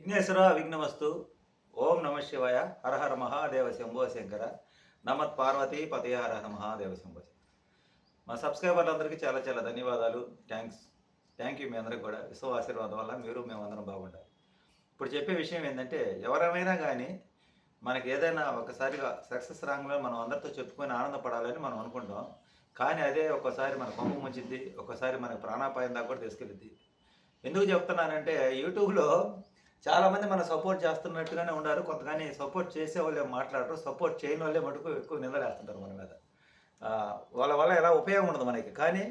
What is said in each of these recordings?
విఘ్నేశ్వర విఘ్నవస్తు. ఓం నమ శివాయ. హరహర మహాదేవ శంభో శంకర. నమత్ పార్వతి పతయ మహాదేవ శంభో శంకర. మా సబ్స్క్రైబర్లందరికీ చాలా చాలా ధన్యవాదాలు. థ్యాంక్స్ థ్యాంక్ యూ మీ అందరికి కూడా. విశ్వ ఆశీర్వాదం వల్ల మీరు మేమందరం బాగుండాలి. ఇప్పుడు చెప్పే విషయం ఏంటంటే ఎవరైనా కానీ మనకి ఏదైనా ఒకసారిగా సక్సెస్ రాంగ్లో మనం అందరితో చెప్పుకొని ఆనందపడాలని మనం అనుకుంటాం. కానీ అదే ఒక్కసారి మన కొమ్ము ముంచింది ఒక్కసారి మన ప్రాణాపాయం దాకా కూడా తీసుకెళ్ళింది ఎందుకు చెప్తున్నానంటే యూట్యూబ్లో చాలామంది మన సపోర్ట్ చేస్తున్నట్టుగానే ఉన్నారు కొంతగాని సపోర్ట్ చేసే వాళ్ళే మాట్లాడరు. సపోర్ట్ చేయని వాళ్ళే మటుకు ఎక్కువ నిందలేస్తుంటారు మన మీద. వాళ్ళ వల్ల ఎలా ఉపయోగం ఉండదు మనకి. కానీ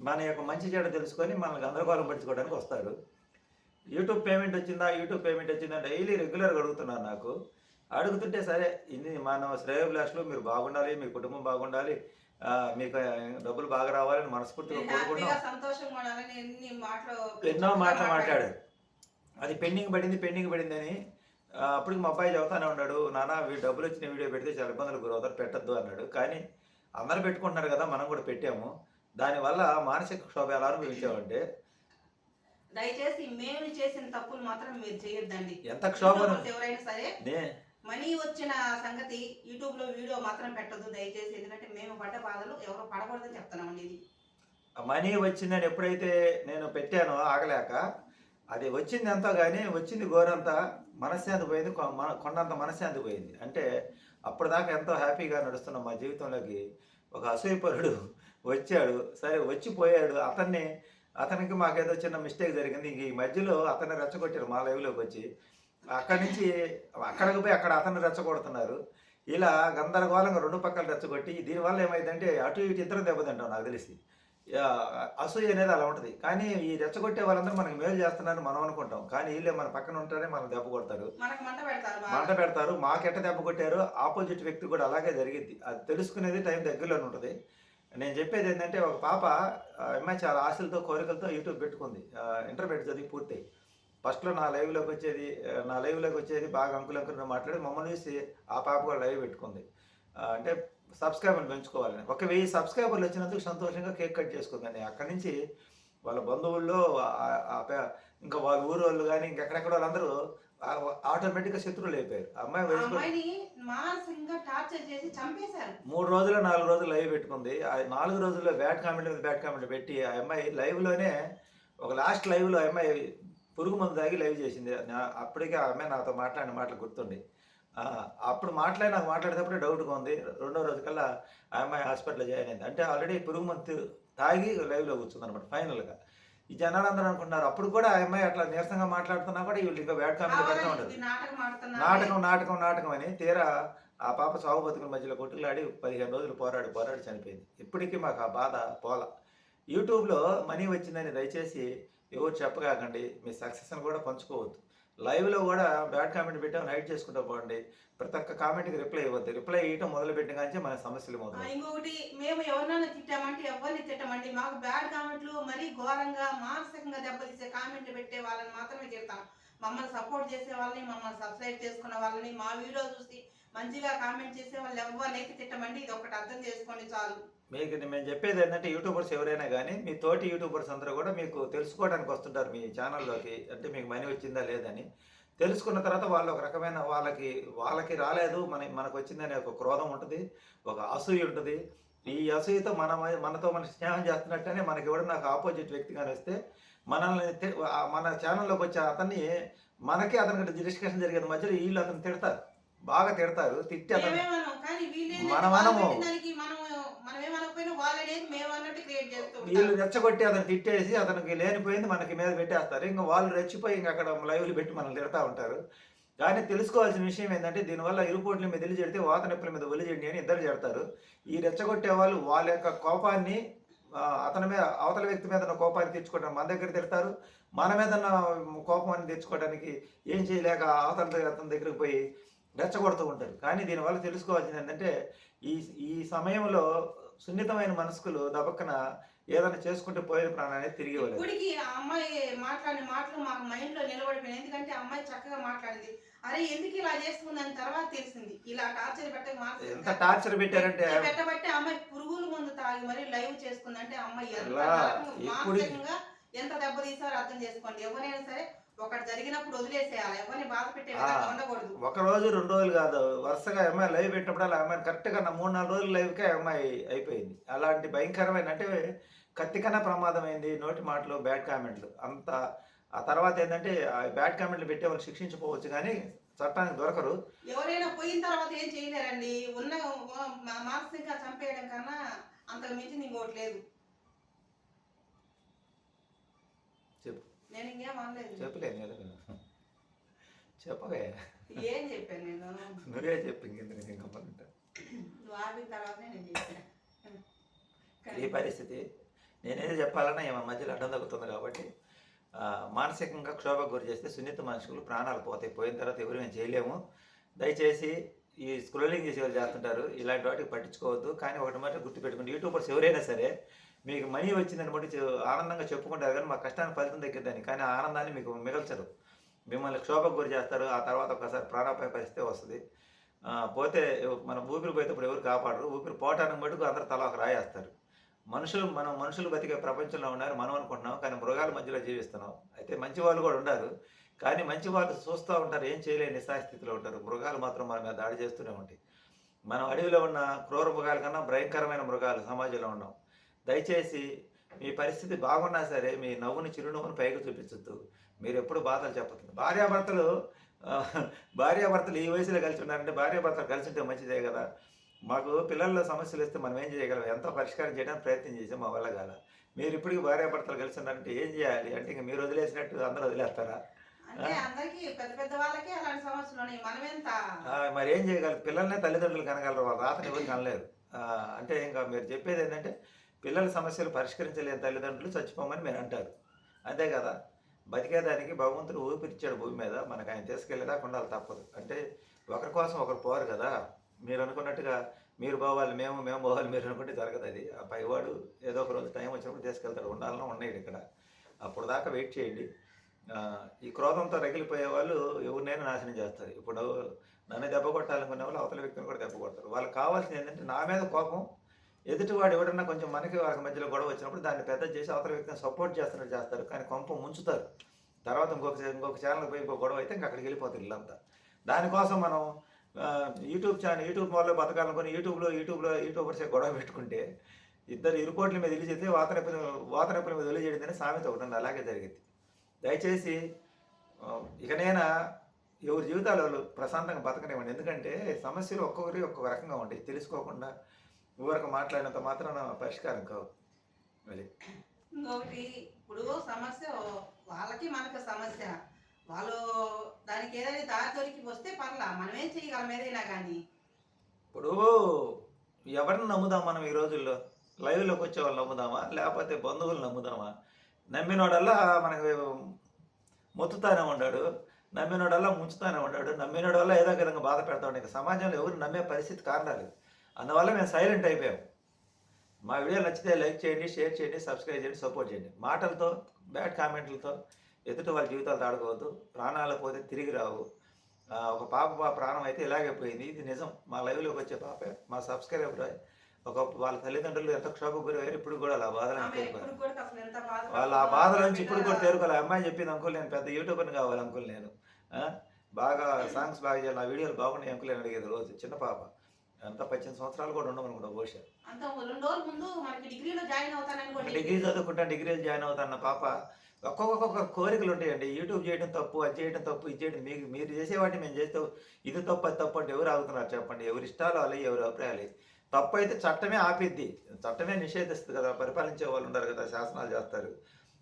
మన యొక్క మంచి చెడు తెలుసుకొని మనల్ని గందరగోళం పట్టించుకోవడానికి వస్తారు. యూట్యూబ్ పేమెంట్ వచ్చిందా? యూట్యూబ్ పేమెంట్ వచ్చిందా? డైలీ రెగ్యులర్గా అడుగుతున్నారు నాకు. అడుగుతుంటే సరే ఇన్ని మన శ్రేయోభిలాషులు మీరు బాగుండాలి మీ కుటుంబం బాగుండాలి మీకు డబ్బులు బాగా రావాలని మనస్ఫూర్తిగా కోరుకుంటున్నాం. ఎన్ని మాటలు ఎన్నో మాటలు మాట్లాడాడు అది పెండింగ్ పడింది పెండింగ్ పడింది అని ఆ, అప్పటికి మా అబ్బాయి చెబుతానే ఉన్నాడు. నాన్న డబ్బులు వచ్చిన వీడియో పెడితే చాలా ఇబ్బందులు గురవుతారు పెట్టద్దు అన్నాడు. కానీ అందరూ పెట్టుకుంటున్నారు కదా మనం కూడా పెట్టాము. దానివల్ల మానసిక క్షోభ ఎలా అనుభవించామంటే దయచేసి మేము చేసిన తప్పులు మాత్రం మీరు చేయొద్దండి. ఎంత క్షోభను యూట్యూబర్స్ ఎవరైనా సరే నే మనీ వచ్చిన సంగతి యూట్యూబ్లో వీడియో మాత్రం పెట్టదు దయచేసి. ఎందుకంటే మేము పడ్డ బాధలు ఎవరు పడకూడదని చెప్తున్నామండి ఇది. మనీ వచ్చిందని ఎప్పుడైతే నేను పెట్టానో ఆగలేక అది వచ్చింది ఎంతో కానీ వచ్చింది గోరంత మనశ్శాంతి పోయింది కొ- మన- కొండంత మనశ్శాంతి పోయింది. అంటే అప్పటిదాకా ఎంతో హ్యాపీగా నడుస్తున్న మా జీవితంలోకి ఒక అసూయపరుడు వచ్చాడు. సరే వచ్చిపోయాడు. అతన్ని అతనికి మాకేదో చిన్న మిస్టేక్ జరిగింది. ఇంక ఈ మధ్యలో అతన్ని రెచ్చగొట్టారు మా లైవ్లోకి వచ్చి. అక్కడి నుంచి అక్కడికి పోయి అక్కడ అతన్ని రెచ్చగొడుతున్నారు. ఇలా గందరగోళంగా రెండు పక్కలు రెచ్చగొట్టి దీనివల్ల ఏమైందంటే అటు ఇటు ఇద్దరు దెబ్బతింటాం నాకు తెలిసి. అసూయ అనేది అలా ఉంటుంది. కానీ ఈ రెచ్చగొట్టే వాళ్ళందరూ మనకి మేలు చేస్తున్నారని మనం అనుకుంటాం. కానీ వీళ్ళే మన పక్కన ఉంటారని మనం దెబ్బ కొడతారు. మనకు మంట పెడతారు మాకెట్ట దెబ్బ కొట్టారు ఆపోజిట్ వ్యక్తి కూడా అలాగే జరిగింది అది తెలుసుకునేది టైం దగ్గరలోనే ఉంటుంది. నేను చెప్పేది ఏంటంటే ఒక పాప అమ్మాయి చాలా ఆశలతో కోరికలతో యూట్యూబ్ పెట్టుకుంది. ఇంటర్మీడియట్ చదివి పూర్తయి ఫస్ట్లో నా లైవ్లోకి వచ్చేది నా లైవ్లోకి వచ్చేది బాగా అంకులు అంకులు మాట్లాడి మమ్మల్ని చూసి ఆ పాప కూడా లైవ్ పెట్టుకుంది. అంటే సబ్స్క్రైబర్లు పెంచుకోవాలని. ఒక వెయ్యి సబ్స్క్రైబర్లు వచ్చినందుకు సంతోషంగా కేక్ కట్ చేసుకుందని అక్కడి నుంచి వాళ్ళ బంధువుల్లో ఇంకా వాళ్ళ ఊరు వాళ్ళు కానీ ఇంకెక్కడెక్కడ వాళ్ళందరూ ఆటోమేటిక్గా శత్రువులు అయిపోయారు. అమ్మాయి వయసు మూడు రోజులు నాలుగు రోజులు లైవ్ పెట్టుకుంది. ఆ నాలుగు రోజుల్లో బ్యాడ్ కామెంట్ మీద బ్యాడ్ కామెంట్ పెట్టి ఆ అమ్మాయి లైవ్లోనే ఒక లాస్ట్ లైవ్లో అమ్మాయి పురుగు మందు తాగి లైవ్ చేసింది. అప్పటికే ఆ అమ్మాయి నాతో మాట్లాడిన మాటలు గుర్తుండి అప్పుడు మాట్లాడి నాకు మాట్లాడేటప్పుడే డౌట్గా ఉంది. రెండో రోజు కల్లా ఆ అమ్మాయి హాస్పిటల్లో జాయిన్ అయింది. అంటే ఆల్రెడీ పురుగు మందు తాగి లైవ్లో కూర్చుంది అనమాట ఫైనల్గా. ఈ జనాలందరూ అనుకుంటున్నారు అప్పుడు కూడా ఆ అమ్మాయి అట్లా నీరసంగా మాట్లాడుతున్నా కూడా వీళ్ళు ఇంకా బ్యాడ్ కామెంట్ పెడతా ఇది నాటకం నాటకం నాటకం నాటకం అని తీరా ఆ పాప సాగు బతుకుల మధ్యలో కొట్టుకులాడి పదిహేను రోజులు పోరాడి పోరాడి చనిపోయింది. ఇప్పటికీ మాకు ఆ బాధ పోల. యూట్యూబ్లో మనీ వచ్చిందని దయచేసి ఎవరు చెప్పగాకండి మీ సక్సెస్ని కూడా పంచుకోవద్దు. లైవ్లో కూడా బ్యాడ్ కామెంట్ పెట్టాం హైడ్ చేసుకుంటూ పోండి. ప్రతి ఒక్క కామెంట్కి రిప్లై ఇవ్వద్దు. రిప్లై ఇవ్వటం మొదలు పెట్టిన కానీ మన సమస్యలు మొదలు ఇంకొకటి మేము ఎవరినైనా తిట్టామంటే ఎవరిని తిట్టమండి మాకు బ్యాడ్ కామెంట్లు మరీ ఘోరంగా మానసికంగా దెబ్బతీసే కామెంట్లు పెట్టే వాళ్ళని మాత్రమే తిడతాం. మమ్మల్ని సపోర్ట్ చేసే వాళ్ళని మమ్మల్ని సబ్స్క్రైబ్ చేసుకున్న వాళ్ళని మా వీడియో చూసి మంచిగా కామెంట్ చేసే వాళ్ళు ఎవరినైతే తిట్టమండి. ఇది ఒకటి అర్థం చేసుకోండి చాలు. మీకు మేము చెప్పేది ఏంటంటే యూట్యూబర్స్ ఎవరైనా కానీ మీ తోటి యూట్యూబర్స్ అందరూ కూడా మీకు తెలుసుకోవడానికి వస్తుంటారు మీ ఛానల్లోకి. అంటే మీకు మనీ వచ్చిందా లేదని. తెలుసుకున్న తర్వాత వాళ్ళు ఒక రకమైన వాళ్ళకి వాళ్ళకి రాలేదు. మన మనకు వచ్చిందనే ఒక క్రోధం ఉంటుంది ఒక అసూయ ఉంటుంది. ఈ అసూయతో మన మనతో మన స్నేహం చేస్తున్నట్టనే మనకి ఎవరు నాకు ఆపోజిట్ వ్యక్తి కానీ వస్తే మనల్ని మన ఛానల్లోకి వచ్చే అతన్ని మనకి అతనికి డిస్కషన్ జరిగేది మధ్యలో వీళ్ళు అతను తిడతారు బాగా తిడతారు తిట్టి అతను వీళ్ళు మనం అనము. దానికి మనం మనం ఏమనకపోయినా వాళ్ళు. రెచ్చగొట్టి అతను తిట్టేసి అతనికి లేనిపోయింది మనకి మీద పెట్టేస్తారు ఇంకా వాళ్ళు రెచ్చిపోయి ఇంకా అక్కడ లైవ్లు పెట్టి మనల్ని తిడతా ఉంటారు కానీ తెలుసుకోవాల్సిన విషయం ఏంటంటే దీనివల్ల ఇరుపోట్ల మీద వెలి చెడితే వాత నొప్పుల మీద ఒలి చెడి అని ఇద్దరు చెడతారు ఈ రెచ్చగొట్టే వాళ్ళు వాళ్ళ యొక్క కోపాన్ని అతని మీద అవతల వ్యక్తి మీద ఉన్న కోపాన్ని తెచ్చుకోవడం మన దగ్గర తిడతారు. మన మీద ఉన్న కోపాన్ని తెచ్చుకోవడానికి ఏం చేయలేక అవతల అతని దగ్గరికి పోయి రెచ్చగొడుతూ ఉంటారు. కానీ దీనివల్ల తెలుసుకోవాల్సింది ఏంటంటే ఈ ఈ సమయంలో సున్నితమైన మనస్కులు దబక్కన ఏదైనా చేసుకుంటే పోయిన ప్రాణాన్ని తిరిగి ఇప్పటికి అమ్మాయి మాట్లాడిన మాటలు మాకు మైండ్లో నిలబడిపోయినాయి. ఎందుకంటే అమ్మాయి చక్కగా మాట్లాడింది. అరే ఎందుకు ఇలా చేస్తుందని తర్వాత తెలిసింది. ఇలా టార్చర్ పెట్టక ఎంత టార్చర్ పెట్టారంటే? పెట్టబట్టి అమ్మాయి పురుగుల మందు తాగి మరి లైవ్ చేసుకుందంటే అమ్మాయి మానసికంగా ఎంత దెబ్బతీసారో అర్థం చేసుకోండి. ఎవరైనా సరే ఒకటి జరిగినప్పుడు వదిలేసేయాలి. ఎవరిని బాధ పెట్టే ఉండకూడదు. ఒక రోజు రెండు రోజులు కాదు. వరుసగా అమ్మాయి లైవ్ పెట్టినప్పుడు అలా అమ్మాయి కరెక్ట్గా మూడు నాలుగు రోజులు లైవ్కే అమ్మాయి అయిపోయింది. అలాంటి భయంకరమైన అంటే కత్తి కన్నా ప్రమాదమైంది నోటి మాటలు బ్యాడ్ కామెంట్లు. అంత ఆ తర్వాత ఏంటంటే ఆ బ్యాడ్ కామెంట్లు పెట్టే వాళ్ళు శిక్షించుకోవచ్చు కానీ చట్టానికి దొరకరు. ఎవరైనా పోయిన తర్వాత ఏం చేయలేరండి? ఉన్న మానసికంగా చంపేయడం కన్నా అంతకు మించింది ఇంకోటి లేదు. చెప్పు. నేను ఇంకేం అనలేదు. చెప్పలేను కదా. చెప్పవే. ఏం చెప్పాను నేను? నువ్వే చెప్పు ఇంకెందుకు ఇంకా పనుంటా నువ్వు ఆపిన తర్వాతనే నేను చెప్పాను. ఈ పరిస్థితి? నేనేది చెప్పాలన్నా ఈమె మధ్యలో అడ్డం తగ్గుతుంది కాబట్టి మానసికంగా క్షోభకు గురి చేస్తే సున్నిత మనుషులు ప్రాణాలు పోతాయి. పోయిన తర్వాత ఎవరు మేము చేయలేము. దయచేసి ఈ స్క్రోలింగ్ చేసే వాళ్ళు చేస్తుంటారు. ఇలాంటి వాటికి పట్టించుకోవద్దు. కానీ ఒకటి మాత్రం గుర్తుపెట్టుకోండి. యూట్యూబర్స్ ఎవరైనా సరే మీకు మనీ వచ్చిందని బట్టి ఆనందంగా చెప్పుకుంటారు కానీ మా కష్టానికి ఫలితం దగ్గరదని కానీ ఆనందాన్ని మీకు మిగల్చరు మిమ్మల్ని క్షోభకు గురి చేస్తారు. ఆ తర్వాత ఒకసారి ప్రాణాపాయ పరిస్థితి వస్తుంది. పోతే మనం ఊపిరి పోయేటప్పుడు ఎవరు కాపాడరు. ఊపిరి పోవటానికి మటుకు అందరు తల ఒక రాయేస్తారు. మనుషులు మనం మనుషులు బతికే ప్రపంచంలో ఉన్నారు మనం అనుకుంటున్నాం కానీ మృగాల మధ్యలో జీవిస్తున్నాం. అయితే మంచి వాళ్ళు కూడా ఉన్నారు కానీ మంచి వాళ్ళు చూస్తూ ఉంటారు ఏం చేయలేని నిస్సాస్థితిలో ఉంటారు. మృగాలు మాత్రం మన మీద దాడి చేస్తూనే ఉంటాయి. మనం అడవిలో ఉన్న క్రూర మృగాల కన్నా భయంకరమైన మృగాలు సమాజంలో ఉన్నాం. దయచేసి మీ పరిస్థితి బాగున్నా సరే మీ నవ్వుని చిరునవ్వుని పైకి చూపించొద్దు. మీరు ఎప్పుడు బాధలు చెప్పదు భార్యాభర్తలు భార్యాభర్తలు ఈ వయసులో కలిసి ఉన్నారంటే భార్యాభర్తలు కలిసి ఉంటే మంచిదే కదా. మాకు పిల్లల్లో సమస్యలు వస్తే మనం ఏం చేయగలం? ఎంతో పరిష్కారం చేయడానికి ప్రయత్నం చేసాం మా వల్ల కాల మీరు ఇప్పటికి భార్యాభర్తలు కలిసి ఉన్నారంటే ఏం చేయాలి? అంటే ఇంక మీరు వదిలేసినట్టు అందరూ వదిలేస్తారా? మరి ఏం చేయగలరు? పిల్లల్నే తల్లిదండ్రులు కనగలరు. వాళ్ళ రాతని ఎవరు కనలేరు అంటే ఇంకా మీరు చెప్పేది ఏంటంటే పిల్లల సమస్యలు పరిష్కరించలేని తల్లిదండ్రులు చచ్చిపోమని మీరు అంటారు. అంతే కదా? బతికేదానికి భగవంతుడు ఊపిరిచ్చాడు భూమి మీద. మనకు ఆయన తీసుకెళ్ళేదాకా ఉండాలి తప్పదు. అంటే ఒకరి కోసం ఒకరు పోరు కదా? మీరు అనుకున్నట్టుగా మీరు పోవాలి మేము మేము పోవాలి మీరు అనుకుంటే జరగదు అది. ఆ పైవాడు ఏదో ఒక రోజు టైం వచ్చినప్పుడు తీసుకెళ్తాడు. ఉండాలన్నా ఉన్నాయి ఇక్కడ. అప్పుడు దాకా వెయిట్ చేయండి. ఈ క్రోధంతో రగిలిపోయే వాళ్ళు ఎవరినైనా నాశనం చేస్తారు. ఇప్పుడు నన్ను దెబ్బ కొట్టాలనుకునే వాళ్ళు అవతల వ్యక్తిని కూడా దెబ్బ కొడతారు. వాళ్ళకి కావాల్సింది ఏంటంటే నా మీద కోపం. ఎదుటివాడు ఎవడన్నా కొంచెం మనకి వాళ్ళకి మధ్యలో గొడవ వచ్చినప్పుడు దాన్ని పెద్ద చేసి అవతల వ్యక్తిని సపోర్ట్ చేస్తున్నట్టు చేస్తారు. కానీ కొంప ముంచుతారు. తర్వాత ఇంకొక ఇంకొక ఛానల్ పోయి ఇంకొక గొడవ అయితే ఇంకా అక్కడికి వెళ్ళిపోతారు ఇల్లంతా. దానికోసం మనం యూట్యూబ్ ఛానల్ యూట్యూబ్ వాళ్ళు బతకాలనుకుని యూట్యూబ్లో యూట్యూబ్లో యూట్యూబర్స్ గొడవ పెట్టుకుంటే ఇద్దరు ఇరుకోట్ల మీద వెళ్ళి చేస్తే వాత నొప్పి నొప్పుల మీద వెళ్ళి చేయడం సామెత ఒకటి అలాగే జరిగింది. దయచేసి ఇక ఇకనైనా ఎవరి జీవితాలు వాళ్ళు ప్రశాంతంగా బతకనివ్వండి. ఎందుకంటే సమస్యలు ఒక్కొక్కరి ఒక్కొక్క రకంగా ఉంటాయి. తెలుసుకోకుండా ఎవరికి మాట్లాడినంత మాత్రం పరిష్కారం కావు. మరి ఇంకొకటి ఇప్పుడు సమస్య వాళ్ళకి మనకు సమస్య. వాళ్ళు దానికి ఏదైనా దారి దొరికి వస్తే పర్లా మనం ఏం చేయగలం ఏదైనా కానీ ఇప్పుడు ఎవరిని నమ్ముదాం మనం ఈ రోజుల్లో? లైవ్లోకి వచ్చే వాళ్ళు నమ్ముదామా? లేకపోతే బంధువులు నమ్ముదామా? నమ్మినోడల్లా మనకి మొత్తుతానే ఉన్నాడు నమ్మినోడల్లా ముంచుతానే ఉన్నాడు నమ్మినోడల్లా ఏదో విధంగా బాధ పెడతా ఇంకా సమాజంలో ఎవరు నమ్మే పరిస్థితి కారణాలు అందువల్ల మేము సైలెంట్ అయిపోయాం. మా వీడియో నచ్చితే లైక్ చేయండి షేర్ చేయండి సబ్స్క్రైబ్ చేయండి సపోర్ట్ చేయండి. మాటలతో బ్యాడ్ కామెంట్లతో ఎదుటి వాళ్ళ జీవితాలు తాడుకోవద్దు ప్రాణాలు పోతే తిరిగి రావు. ఒక పాప ప్రాణం అయితే ఇలాగే పోయింది. ఇది నిజం. మా లైవ్లోకి వచ్చే పాపే. మా సబ్స్క్రైబర్ ఒక వాళ్ళ తల్లిదండ్రులు ఎంత క్షోభ గురయ్యారు ఇప్పుడు కూడా అలా బాధలు బాధ వాళ్ళ ఆ బాధల నుంచి ఇప్పుడు కూడా తేరుకోవాలి. ఆ అమ్మాయి చెప్పింది అంకుల్ నేను పెద్ద యూట్యూబర్ని కావాలి అంకుల్ నేను? బాగా సాంగ్స్ బాగా చేయాలి. నా వీడియోలు బాగున్నాయి అంకుల్ అని అడిగేది రోజు. చిన్న పాప. అంత పద్దెనిమిది సంవత్సరాలు కూడా బహుశా డిగ్రీలో జాయిన్ అవుతానని డిగ్రీ చదువుకుంటా డిగ్రీలు జాయిన్ అవుతాన్న పాప ఒక్కొక్క కోరికలు ఉంటాయండి యూట్యూబ్ చేయడం తప్పు అది చేయడం తప్పు ఇది చేయడం మీకు మీరు చేసేవాటిని మేము చేస్తే ఇది తప్పు అది తప్పు అంటే ఎవరు ఆగుతున్నారు చెప్పండి. ఎవరి ఇష్టాలు వాళ్ళే ఎవరి అభిప్రాయాలు తప్పు అయితే చట్టమే ఆపిద్ది. చట్టమే నిషేధిస్తుంది కదా. పరిపాలించే వాళ్ళు ఉండరు కదా. శాసనాలు చేస్తారు.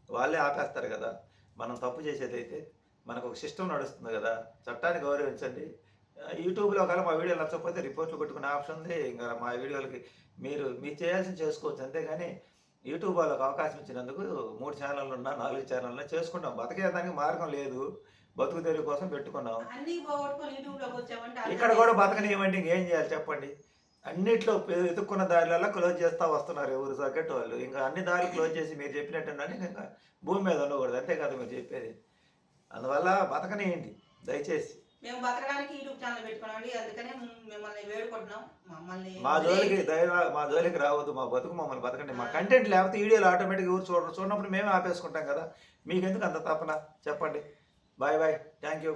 వాళ్ళే ఆపేస్తారు కదా. మనం తప్పు చేసేదైతే మనకు ఒక సిస్టమ్ నడుస్తుంది కదా. చట్టాన్ని గౌరవించండి. యూట్యూబ్లో ఒకవేళ మా వీడియోలు నచ్చకపోతే రిపోర్ట్లు కొట్టుకునే ఆప్షన్ ఉంది. ఇంకా మా వీడియోలకి మీరు మీరు చేయాల్సింది చేసుకోవచ్చు. అంతేగాని యూట్యూబ్ వాళ్ళకి అవకాశం ఇచ్చినందుకు మూడు ఛానళ్ళు ఉన్నా నాలుగు ఛానళ్ళు చేసుకుంటాం. బతికేదానికి మార్గం లేదు. బతుకు తెరుగు కోసం పెట్టుకున్నాం. ఇక్కడ కూడా బతకనివ్వండి ఇంకేం చేయాలి చెప్పండి? అన్నిట్లో వెతుక్కున్న దారిలలో క్లోజ్ చేస్తా వస్తున్నారు ఎవరు తగ్గట్టు వాళ్ళు. ఇంకా అన్ని దారులు క్లోజ్ చేసి మీరు చెప్పినట్టు ఇంకా భూమి మీద ఉండకూడదు. అంతే కదా మీరు చెప్పేది. అందువల్ల బతకనియండి. దయచేసి. మేము బతకడానికి యూట్యూబ్ ఛానల్ పెట్టుకున్నామండి. అందుకనే మిమ్మల్ని వేడుకుంటున్నాం. మమ్మల్ని మా జోలికి మా జోలికి రావద్దు మా బతుకు మమ్మల్ని బతకండి. మా కంటెంట్ లేకపోతే వీడియోలు ఆటోమేటిక్గా ఎవరు చూడరు. చూడనప్పుడు మేమే ఆపేసుకుంటాం కదా. మీకెందుకు అంత తపన? చెప్పండి. Bye bye. Thank you